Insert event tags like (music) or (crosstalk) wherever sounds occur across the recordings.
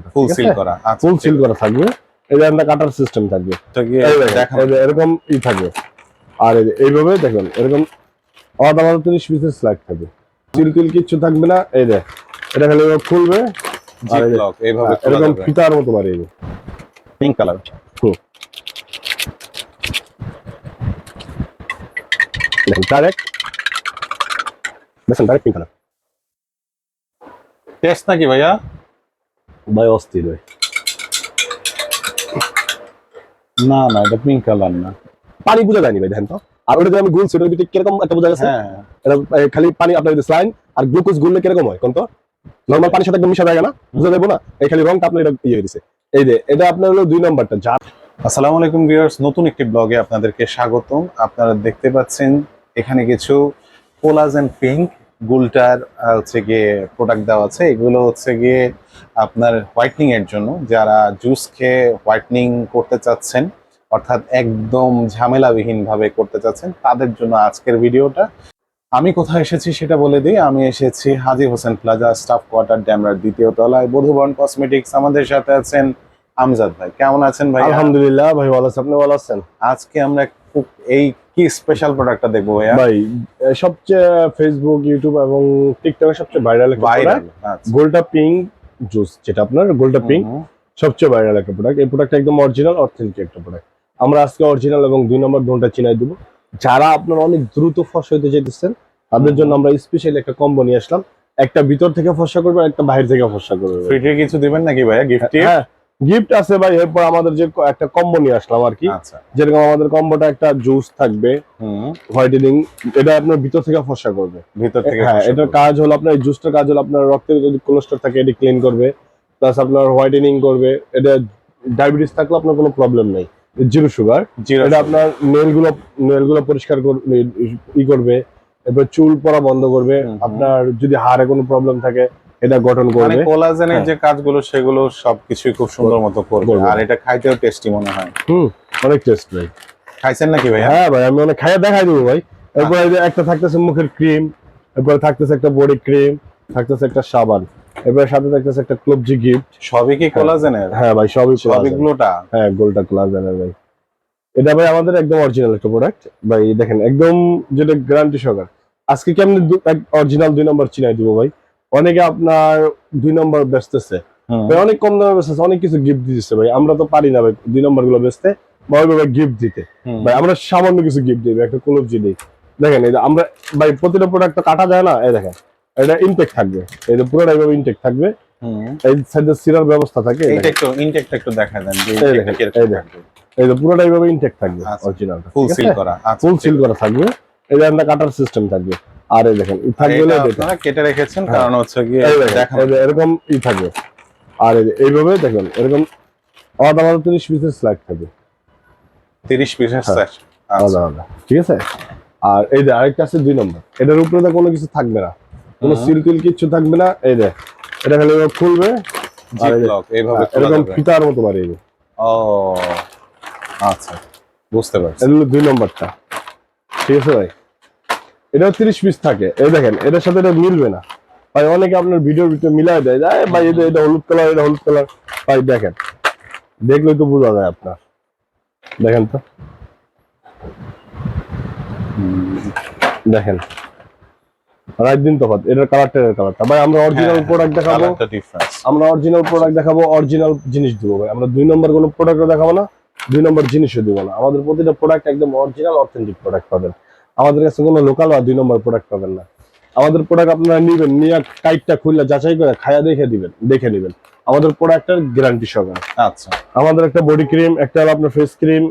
ফুল seal করা। আচ্ছা ফুল seal করা থাকবে। যে আমরা কাটার সিস্টেম থাকবে। এটা এরকম ই থাকবে। আর এইভাবে দেখুন এরকম আলাদা আলাদা তিরিশ পিসের থাকবে। কিচ্ছু থাকবে না। এই যে এটা খালি খুলবে। আর এই যে- জিপ লক এইভাবে খোলা এরকম ফিতার মতো বাড়িয়ে দেবে। পিঙ্ক কালার দেখুন ডাইরেক্ট দেখুন ডাইরেক্ট পিঙ্ক কালার টেস্ট নাকি ভাইয়া? ভাই অস্থির ভাই না না এটা পিঙ্ক কালার না। পানি বোঝা যায়নি ভাই দেখেন তো। আর ওটা আমি গুলছি ওটার ভিতরে কীরকম একটা বোঝা গেছে? হ্যাঁ। এটা খালি পানি আপনার স্লাইন আর গ্লুকোজ গুললে কীরকম হয় কোন তো? নর্মাল পানির সাথে একদম মিশা যায় না বুঝা যাবে না? এই খালি রংটা আপনার এটা ইয়ে হয়ে দিছে এই যে এটা আপনার হলো দুই নাম্বারটা যা আসসালামু আলাইকুম ভিউয়ার্স নতুন একটি ব্লগে আপনাদেরকে স্বাগতম। আপনারা দেখতে পাচ্ছেন এখানে কিছু কোলাজেন পিঙ্ক গুলটার হচ্ছে গিয়ে প্রোডাক্ট দেওয়া আছে। এগুলো হচ্ছে গিয়ে আপনার হোয়াইটনিং এর জন্য। যারা জুস খেয়ে হোয়াইটনিং করতে চাচ্ছেন অর্থাৎ একদম ঝামেলাবিহীন ভাবে করতে চাচ্ছেন তাদের জন্য আজকের ভিডিওটা। আমি কোথায় এসেছি সেটা বলে দিই। আমি এসেছি Haji Hossain plaza staff quarter ড্যামরার দ্বিতীয় তলায়। বধুবরণ কসমেটিক্স আমাদের সাথে আছেন আমজাদ ভাই। কেমন আছেন ভাই আলহামদুলিল্লাহ ভাই ভালো আছেন? আপনি ভালো আছেন? আজকে আমরা এই কি স্পেশাল প্রোডাক্টটা দেখব ভাইয়া? ভাই সবচেয়ে ফেসবুক ইউটিউব এবং টিকটকে সবচেয়ে ভাইরাল একটা প্রোডাক্ট গোল্ডা পিঙ্ক জুস যেটা আপনার গোল্ডা পিঙ্ক সবচেয়ে ভাইরাল একটা প্রোডাক্ট এই প্রোডাক্ট একদম অরিজিনাল অথেন্টিক একটা প্রোডাক্ট আমরা আজকে অরিজিনাল এবং দুই নম্বর দোনটা চিনাই দেবো। যারা আপনার অনেক দ্রুত ফস হইতে চাইতেছেন তাদের জন্য আমরা স্পেশালি একটা কম্বো নিয়ে আসলাম। একটা ভিতর থেকে ফসা করবে আর একটা বাইরে থেকে ফসা করবে। ফ্রিতে কিছু দিবেন নাকি ভাইয়া? গিফট হ্যাঁ গিফট আছে ভাই এরপর আমাদের যে একটা কম্বো নিয়ে আসলাম আর কি। আচ্ছা। যেরকম আমাদের কম্বোটা একটা জুস থাকবে হোয়াইটেনিং এটা আপনার ভিতর থেকে ফসা করবে। ভিতর থেকে হ্যাঁ এটার কাজ হলো আপনার জুসটার কাজ হলো আপনার রক্তের যদি কোলেস্ট্রল থাকে এটি ক্লিন করবে প্লাস আপনার হোয়াইটেনিং করবে এটা ডায়াবেটিস থাকলে আপনার কোনো প্রবলেম নেই। জিরো সুগার এটা আপনার নেলগুলো নেলগুলো পরিষ্কার কর- ই করবে এরপর চুল পড়া বন্ধ করবে। আপনার যদি হাড়ে কোনো প্রবলেম থাকে এটা গঠন মানে করবে কোলাজেনের হ্যাঁ। যে কাজগুলো সেগুলো সবকিছুই খুব সুন্দর মতো করবে। আর এটা খাইতেও টেস্টি মনে হয়। হুম অনেক টেস্ট ভাই। খাইছেন নাকি ভাই হ্যাঁ ভাই আমি অনেক খাইয়ে দেখাই দেবো ভাই। এরপর যে একটা থাকতেছে মুখের ক্রিম এরপরে থাকতেছে একটা বডি ক্রিম থাকতেছে একটা সাবান এরপরে সাথে থাকতেছে একটা ক্লবজি গিফট সবই কি কোলাজেনের হ্যাঁ ভাই সবই সবই। গ্লোটা হ্যাঁ গোলটা কোলাজেনের ভাই। এটা ভাই আমাদের একদম অরিজিনাল একটা প্রোডাক্ট ভাই দেখেন একদম যেটা গ্যারান্টি সহকার। আজকে কি আমি অরিজিনাল দুই নম্বর চিনাই দিব ভাই? অনেকে আপনার দুই নম্বর বেচতেছে। ভাই অনেক কম দামে বেচতেছে অনেক কিছু গিফট দিতেছে ভাই। আমরা তো পারি না ভাই দুই নম্বরগুলো বেচতে ওইভাবে গিফট দিতে। ভাই আমরা সামান্য কিছু গিফট দিই একটা কলবজি দিই। দেখেন এই আমরা ভাই প্রতিটা প্রোডাক্ট তো কাটা যায় না? এই দেখেন এটা ইনটেক থাকবে। এই যে পুরোটা এইভাবে ইনটেক থাকবে। এই সাইডে সিরার ব্যবস্থা থাকে এইটা একটু ইনটেকটা একটু দেখা দেন যে এই দেখেন, এই যে পুরোটা এইভাবে ইনটেক থাকবে আচ্ছা। অরিজিনালটা ফুল সিল করা আচ্ছা। ফুল সিল করা থাকবে। এই যে আমরা কাটার সিস্টেম থাকবে। আর এই দেখেন ই থাকবে। আপনারা কেটে রেখেছেন হ্যাঁ। কারণ হচ্ছে গিয়ে দেখেন, দেখা এরকম ই থাকবে আর এইভাবে দেখুন এরকম আলাদা আলাদা তিরিশ পিসের স্লাইড থাকবে 30 পিসের হ্যাঁ। আলাদা আলাদা ঠিক আছে? আর এই যে আরেকটা আছে দুই নম্বর। এটার উপরে তো কোনো কিছু থাকবে না। কোনো। সিল টিল কিচ্ছু থাকবে না। এই দেখ এটা খালি খুলবে। এইভাবে এরকম ফিতার মতো বাড়িয়ে দেবে। ও আচ্ছা বুঝতে পারছি। দুই নম্বরটা। ঠিক আছে ভাই? এটাও তিরিশ পিস থাকে। এই দেখেন এটার সাথে এটা মিলবে না। ভাই অনেকে আপনার ভিডিওর ভিতরে মিলাই দেয় যে, "এই ভাই এটা এটা হলুদ কালার এটা হলুদ কালার ভাই দেখেন দেখলেই তো বোঝা যায় আপনার। দেখেন তো। দেখেন। রাত দিন তফাৎ এটার কালারটা এর কালারটা ভাই আমরা অরিজিনাল হ্যাঁ, প্রোডাক্ট দেখাবো। আমরা অরিজিনাল প্রোডাক্ট দেখাবো অরিজিনাল জিনিস দিব ভাই। আমরা দুই নম্বর কোনো প্রোডাক্টও দেখাবো না দুই নম্বর জিনিসও দিব না। আমাদের প্রতিটা প্রোডাক্ট একদম অরিজিনাল অথেন্টিক প্রোডাক্ট পাবেন। আমাদের কাছে কোনো লোকাল বা দুই নম্বর প্রোডাক্ট পাবেন না। আমাদের প্রোডাক্ট আপনারা নিবেন নিয়ে কাইটটা খুললে যাচাই করে খায়া দেখে দিবেন দেখে নেবেন। আমাদের প্রোডাক্টের গ্যারান্টি সহকারে। আচ্ছা। আমাদের একটা বডি ক্রিম একটা হলো আপনার ফেস ক্রিম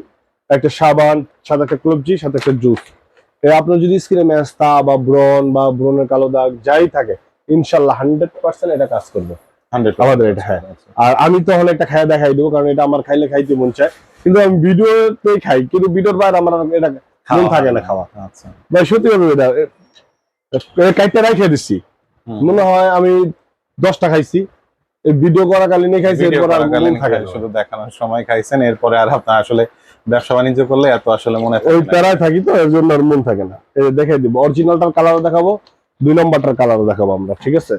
একটা সাবান সাথে একটা ক্লবজি সাথে একটা জুস আপনার যদি স্কিনে ম্যাস্তা বা ব্রন বা ব্রনের কালো দাগ যাই থাকে ইনশাল্লাহ হান্ড্রেড পার্সেন্ট এটা কাজ করবে। 100 আমাদের এটা, হ্যাঁ। আর আমি তো হলে একটা খাইয়া দেখাই দেবো কারণ এটা আমার খাইলে খাইতে মন চায়। কিন্তু আমি ভিডিওতেই খাই কিন্তু ভিডিওর বাইরে আমার এটা মন থাকে না খাওয়া। আচ্ছা। ভাই সত্যি কথা কাইটটা রাইখে দিচ্ছি মনে হয় আমি দশটা খাইছি। ভিডিও খাইছি এরপর আর মন থাকে। শুধু দেখানোর সময় খাইছেন এরপরে আর আপনার আসলে ব্যবসা বাণিজ্য করলে এত আসলে মনে ওই প্যারায় থাকি তো এর জন্য আর মন থাকে না। এই দেখাই দিব অরিজিনালটার কালারও দেখাবো দুই নম্বরটার কালারও দেখাবো আমরা ঠিক আছে?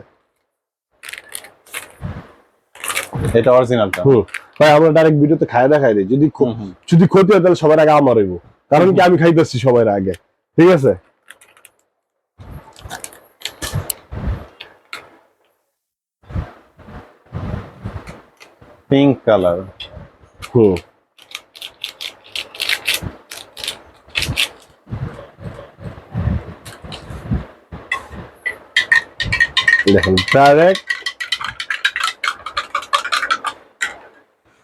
এটা অরিজিনালটা হুম। ভাই আমরা ডাইরেক্ট ভিডিওতে খায় দেখাই দিই যদি যদি ক্ষতি হয় তাহলে সবার আগে আমার হইব। কারণ কি আমি খাইতেছি সবার আগে। ঠিক আছে? পিঙ্ক কালার হুম। দেখেন ডাইরেক্ট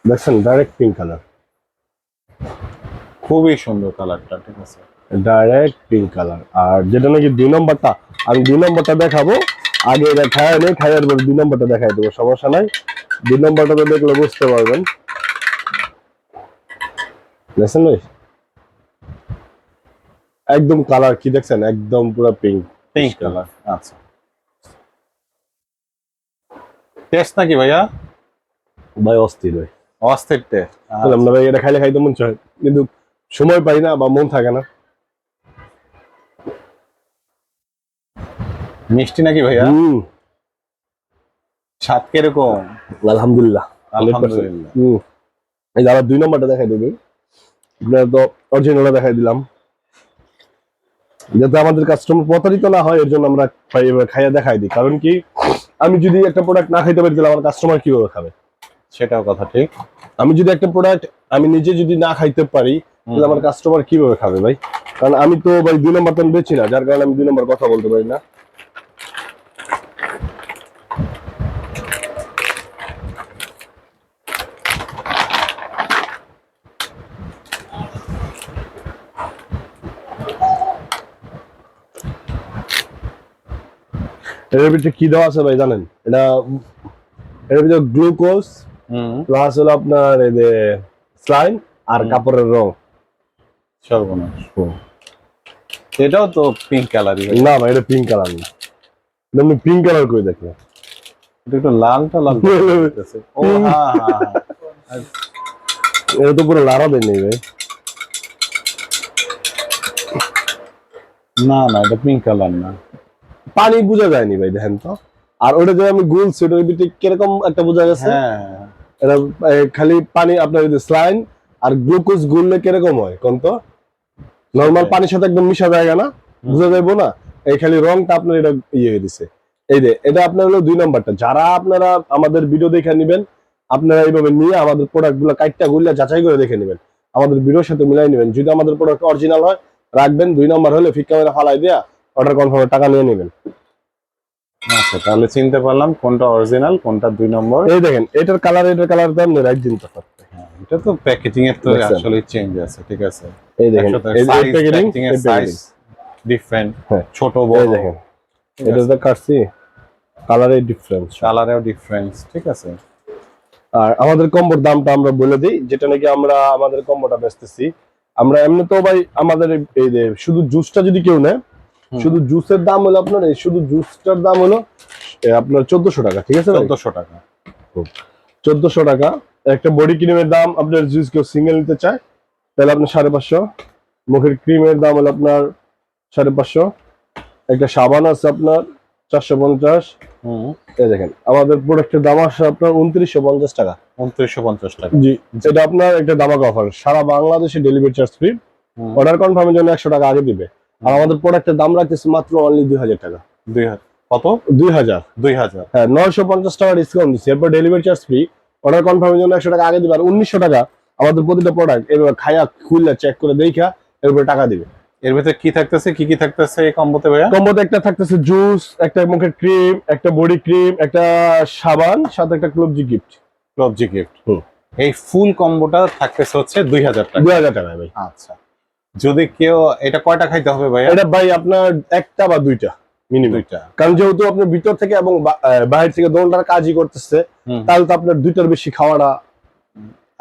দেখছেন ডাইরেক্ট পিঙ্ক কালার খুবই সুন্দর কালারটা ঠিক আছে? ডাইরেক্ট পিঙ্ক কালার আর যেটা নাকি দুই নম্বরটা আমি দুই নম্বরটা দেখাবো। আগে এটা খায় নেই খাইয়ার পর দুই নম্বরটা দেখাই দেবো সমস্যা নাই। দুই নম্বরটা তো দেখলে বুঝতে পারবেন। দেখছেন ভাই? একদম কালার কি দেখছেন? একদম পুরো পিঙ্ক পিঙ্ক কালার আচ্ছা। টেস্ট নাকি ভাইয়া? ভাই অস্থির ভাই। অস্থির টেস্ট বললাম ভাই এটা খাইলে খাইতে মন চায়। কিন্তু সময় পাই না বা মন থাকে না। মিষ্টি নাকি ভাইয়া? স্বাদ কীরকম? আলহামদুলিল্লাহ। আলহামদুলিল্লাহ। হুম। এই দুই নম্বরটা দেখাই দেবে। তো অরিজিনালটা দেখাই দিলাম। যাতে আমাদের কাস্টমার প্রতারিত না হয় এর জন্য আমরা খাই- খাইয়া দেখাই দিই। কারণ কি আমি যদি একটা প্রোডাক্ট না খাইতে পারি তাহলে আমার কাস্টমার কীভাবে খাবে? সেটাও কথা ঠিক। আমি যদি একটা প্রোডাক্ট আমি নিজে যদি না খাইতে পারি তাহলে আমার কাস্টমার কীভাবে খাবে ভাই? কারণ আমি তো ভাই দুই নম্বর তো বেছি না যার কারণে আমি দুই নম্বর কথা বলতে পারি না। এর ভিতরে কি দেওয়া আছে ভাই জানেন? এটা এর ভিতরে গ্লুকোজ প্লাস হলো আপনার এই যে স্লাইম আর কাপড়ের রং। সর্বনাশ। এটাও তো পিঙ্ক কালারই না ভাই এটা পিঙ্ক কালার না। পিঙ্ক কালার করে এটা একটু লালটা লাল (laughs) ও হ্যাঁ। এটা তো পুরো লারা দেয় নেই ভাই। না না এটা পিঙ্ক কালার না। পানি বোঝা যায়নি ভাই দেখেন তো। আর ওটা যে আমি গুলছি ওটার ভিতরে কীরকম একটা বোঝা গেছে হ্যাঁ। এটা খালি পানি আপনার স্লাইন আর গ্লুকোজ গুললে কীরকম হয় কোন তো? নর্মাল পানির সাথে একদম মিশা যায় না? বুঝা যাইবো না? এই খালি রংটা আপনার এটা ইয়ে হয়ে দিছে। এই যে এটা আপনার হলো দুই নাম্বারটা। যারা আপনারা আমাদের ভিডিও দেখে নেবেন আপনারা এইভাবে নিয়ে আমাদের প্রোডাক্টগুলো কাইটটা গুলা যাচাই করে দেখে নেবেন। আমাদের ভিডিওর সাথে মিলাই নেবেন। যদি আমাদের প্রোডাক্ট অরিজিনাল হয় রাখবেন। দুই নাম্বার হলে ফিক ক্যামেরা ফালাই দেয়া অর্ডার কনফার্মের টাকা নিয়ে নেবেন। আচ্ছা তাহলে চিনতে পারলাম কোনটা অরিজিনাল কোনটা দুই নম্বর। এই দেখেন এটার কালার এটার কালার তো আপনি রাইট দিন তো হ্যাঁ, এটা তো প্যাকেজিং এর তো আসলে চেঞ্জ আছে ঠিক আছে? এই দেখেন এই প্যাকেজিং এর সাইজ ডিফারেন্ট হ্যাঁ। ছোট এই বড়। দেখেন এটা তো কাটছি কালারের ডিফারেন্স কালারেও ডিফারেন্স ঠিক আছে? আর আমাদের কম্বোর দামটা আমরা বলে দিই যেটা নাকি আমরা আমাদের কম্বোটা বেচতেছি। আমরা এমনি তো ভাই আমাদের এই- শুধু জুসটা যদি কেউ নেয়। শুধু জুসের দাম হলো আপনার এই শুধু জুসটার দাম হলো আপনার চোদ্দশো টাকা ঠিক আছে চোদ্দশো টাকা। চোদ্দশো টাকা একটা বডি ক্রিমের দাম আপনার জুস কেউ সিঙ্গেল নিতে চায় তাহলে আপনার সাড়ে পাঁচশো। মুখের ক্রিমের দাম হলো আপনার সাড়ে পাঁচশো। একটা সাবান আছে আপনার চারশো পঞ্চাশ। দেখেন আমাদের প্রোডাক্টের দাম আসছে আপনার উনত্রিশশো পঞ্চাশ টাকা। উনত্রিশশো পঞ্চাশ টাকা। জি এটা আপনার একটা দামাক অফার সারা বাংলাদেশে ডেলিভারি চার্জ ফ্রি অর্ডার কনফার্মের জন্য একশো টাকা আগে দিবে। আর আমাদের প্রোডাক্টের দাম রাখতেছে মাত্র অনলি দুই হাজার টাকা। দুই হাজার। কত? দুই হাজার। দুই হাজার। হ্যাঁ নয়শো পঞ্চাশ টাকা ডিসকাউন্ট দিচ্ছে। এরপর ডেলিভারি চার্জ ফ্রি অর্ডার কনফার্মের জন্য একশো টাকা আগে দিবে। আর উনিশশো টাকা আমাদের প্রতিটা প্রোডাক্ট এবার খায়া খুললে চেক করে দেখা এরপর টাকা দিবে। এর ভিতরে কি থাকতেছে? কি কি থাকতেছে এই কম্বোতে ভাইয়া? কম্বোতে একটা থাকতেছে জুস একটা মুখের ক্রিম একটা বডি ক্রিম একটা সাবান সাথে একটা ক্লবজি গিফট ক্লবজি গিফট। এই ফুল কম্বোটা থাকতেছে হচ্ছে দুই হাজার টাকা। দুই হাজার টাকা ভাই। আচ্ছা। যদি কেউ এটা কয়টা খাইতে হবে ভাই এটা ভাই আপনার একটা বা দুইটা মিনিমাম দুইটা। কারণ যেহেতু আপনার ভিতর থেকে এবং বাইরে থেকে দোনটার কাজই করতেছে তাহলে তো আপনার দুইটার বেশি খাওয়াটা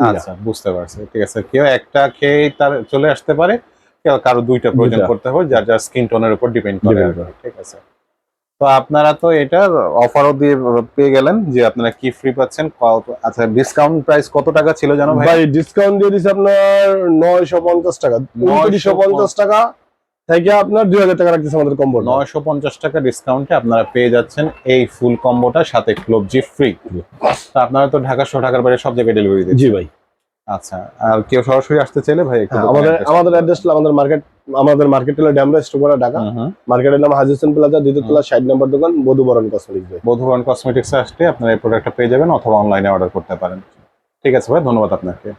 আচ্ছা বুঝতে পারছি। ঠিক আছে কেউ একটা খেয়ে তার চলে আসতে পারে কেউ কারও দুইটা প্রয়োজন করতে হবে যার যার স্কিন টোনের উপর ডিপেন্ড করে। ঠিক আছে। তো আপনারা তো এটার অফারও দিয়ে পেয়ে গেলেন যে আপনারা কি ফ্রি পাচ্ছেন আচ্ছা ডিসকাউন্ট প্রাইস কত টাকা ছিল জানো ভাই? ভাই ডিসকাউন্ট দিয়ে দিচ্ছে আপনার নয়শো পঞ্চাশ টাকা উনত্রিশশো পঞ্চাশ টাকা থেকে আপনার দুই হাজার টাকা রাখতেছে আমাদের কম্বো নয়শো পঞ্চাশ টাকা ডিসকাউন্টে আপনারা পেয়ে যাচ্ছেন এই ফুল কম্বোটা সাথে ক্লোবজি ফ্রি। তা আপনারা তো ঢাকা সহ ঢাকার বাইরে সব জায়গায় ডেলিভারি দিচ্ছেন। জি ভাই। আচ্ছা আর কেউ সরাসরি আসতে চাইলে ভাই হ্যাঁ, আমাদের আমাদের অ্যাড্রেস আমাদের মার্কেট আমাদের মার্কেট হলো ড্যামরা স্টোর ঢাকা। হুম হুম। মার্কেটের নাম হাজি হোসেন প্লাজা দ্বিতীয়তলা ষাট নম্বর দোকান বধুবরণ কসমেটিক্স বধুবরণ কসমেটিক্স আসলে আপনারা এই প্রোডাক্টটা পেয়ে যাবেন অথবা অনলাইনে অর্ডার করতে পারেন। ঠিক আছে ভাই ধন্যবাদ আপনাকে।